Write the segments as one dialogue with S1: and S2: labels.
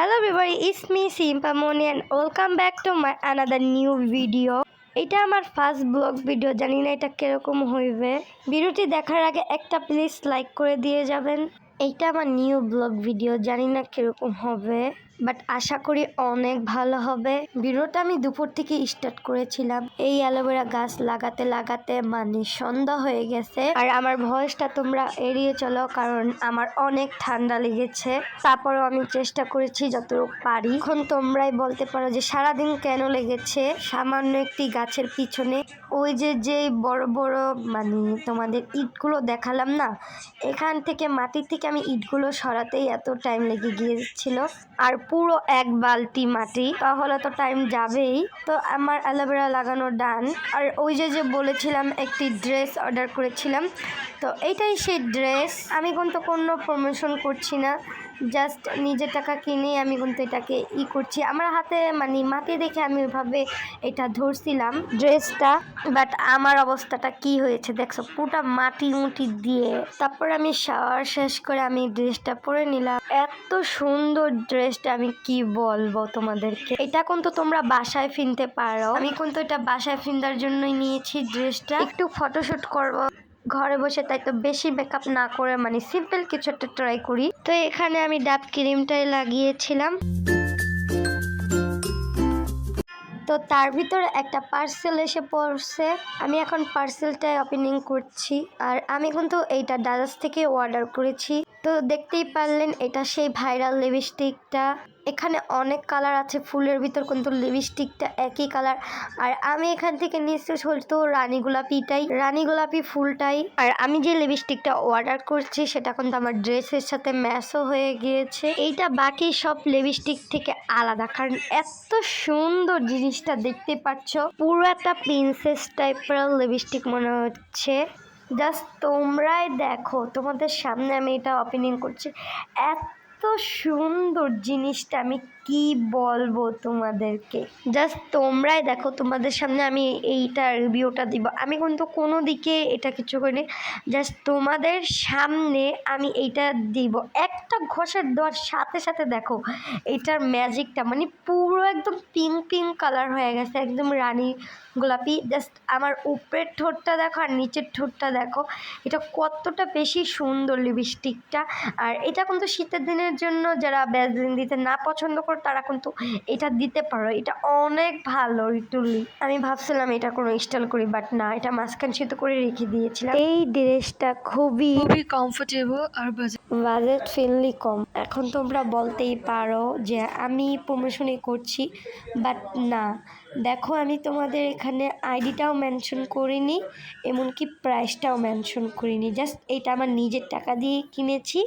S1: Hello বিভারি is me Simpa Moni and welcome back to my another new video এটা আমার first blog video জানি না এটা কীরকম হইবে। ভিডিওটি দেখার আগে একটা প্লিজ লাইক করে দিয়ে যাবেন। এইটা আমার নিউ ব্লগ ভিডিও জানি না কীরকম হবে। বাট আশা করি অনেক ভালো হবে। ভিডিওটা আমি দুপুর থেকে স্টার্ট করেছিলাম। এই অ্যালোভেরা গাছ লাগাতে লাগাতে মানে সন্ধ্যা হয়ে গেছে। আর আমার ভয়েসটা তোমরা এড়িয়ে চলো, কারণ আমার অনেক ঠান্ডা লেগেছে। তারপরেও আমি চেষ্টা করেছি যতটুকু পারি। এখন তোমরাই বলতে পারো যে সারাদিন কেন লেগেছে? সামান্য একটি গাছের পিছনে। ওই যে যে বড় বড় মানে তোমাদের ইটগুলো দেখালাম না, এখান থেকে মাটির থেকে আমি ইটগুলো সরাতেই এত টাইম লেগে গিয়েছিল। আর পুরো এক বালতি মাটি। তাহলে তো টাইম যাবেই। তো আমার অ্যালোভেরা লাগানো ডান আর ওই যে যে বলেছিলাম, একটি ড্রেস অর্ডার করেছিলাম। তো এইটাই সেই ড্রেস আমি কিন্তু কোনো প্রমোশন করছি না। জাস্ট নিজের টাকা কিনে আমি কিন্তু এটাকে ই করছি। আমার হাতে মানে মাটি দেখে আমি ওইভাবে এটা ধরছিলাম ড্রেসটা বাট আমার অবস্থাটা কি হয়েছে দেখছ? পুরোটা মাটি মুটি দিয়ে তারপর আমি শাওয়ার শেষ করে আমি ড্রেসটা পরে নিলাম। এত সুন্দর ড্রেসটা আমি কি বলব তোমাদেরকে? এটা কিন্তু তোমরা বাসায় ফিনতে পারো। আমি কিন্তু এটা বাসায় ফিনবার জন্যই নিয়েছি ড্রেসটা একটু ফটোশুট করব। ঘরে বসে তাই তো বেশি মেকআপ না করে মানে সিম্পল কিছু একটা ট্রাই করি। তো এখানে আমি ডাব ক্রিমটাই লাগিয়েছিলাম। তো তার ভিতরে একটা পার্সেল এসে পড়ছে। আমি এখন পার্সেলটাই ওপেনিং করছি। আর আমি কিন্তু এইটা ডালাস থেকে অর্ডার করেছি। তো দেখতেই পারলেন, এটা সেই ভাইরাল লিপস্টিকটা এখানে অনেক কালার আছে, ফুলের ভিতর কিন্তু লিপস্টিকটা একই কালার। আর আমি এখান থেকে নিচ্ছি হয়তো রানী গোলাপিটাই। রানী গোলাপি ফুলটাই। আর আমি যে লিপস্টিকটা অর্ডার করছি, সেটা কিন্তু আমার ড্রেসের সাথে ম্যাচও হয়ে গিয়েছে। এইটা বাকি সব লিপস্টিক থেকে আলাদা। কারণ এত সুন্দর জিনিসটা দেখতে পাচ্ছ। পুরো একটা প্রিন্সেস টাইপের লিপস্টিক মনে হচ্ছে। জাস্ট তোমরাই দেখো। তোমাদের সামনে আমি এটা ওপেনিং করছি। এত সুন্দর জিনিসটা আমি কি বলব তোমাদেরকে? জাস্ট তোমরাই দেখো, তোমাদের সামনে আমি এইটা রিভিউটা দিব। আমি কিন্তু কোনো দিকে এটা কিছু করিনি। জাস্ট তোমাদের সামনে আমি এইটা দিব। একটা ঘষের দেওয়ার সাথে সাথে দেখো, এটার ম্যাজিকটা মানে পুরো একদম পিঙ্ক পিঙ্ক কালার হয়ে গেছে, একদম রানী গোলাপি। জাস্ট আমার উপরের ঠোঁটটা দেখো আর নিচের ঠোঁটটা দেখো। এটা কতটা বেশি সুন্দর লিপস্টিকটা আর এটা কিন্তু শীতের দিনের জন্য যারা ব্যাজলিন দিতে না পছন্দ করে তারা কিন্তু এটা দিতে পারো। এটা অনেক ভালো রিটুলি আমি ভাবছিলাম এটা কোনো ইনস্টল করি বাট না এটা মাঝখান সেতু করে রেখে দিয়েছিলাম। এই ড্রেসটা খুবই
S2: খুবই কমফোর্টেবল আর
S1: বাজেট ফ্রেন্ডলি কম। এখন তোমরা বলতেই পারো যে আমি প্রমোশনই করছি বাট না। দেখো আমি তোমাদের এখানে আইডিটাও মেনশন করিনি, এমনকি প্রাইসটাও মেনশন করিনি। জাস্ট এটা আমার নিজের টাকা দিয়ে কিনেছি,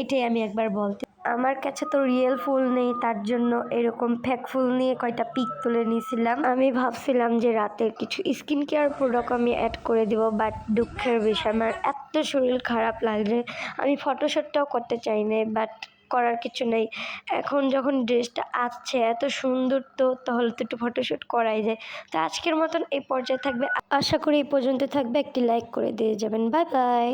S1: এটাই আমি একবার বলতে আমার কাছে তো রিয়েল ফুল নেই, তার জন্য এরকম ফেক ফুল নিয়ে কয়টা পিক তুলে নিয়েছিলাম। আমি ভাবছিলাম যে রাতের কিছু স্কিন কেয়ার প্রোডাক্ট আমি অ্যাড করে দেবো বাট দুঃখের বিষয়, আমার এত শরীর খারাপ লাগছে। আমি ফটোশ্যুটটাও করতে চাই না বাট করার কিছু নেই। এখন যখন ড্রেসটা আসছে, এত সুন্দর তো, তাহলে তো একটু ফটোশ্যুট করাই যায়। তো আজকের মতন এই পর্যায়ে থাকবে। আশা করি এই পর্যন্ত থাকবে, একটি লাইক করে দিয়ে যাবেন। Bye bye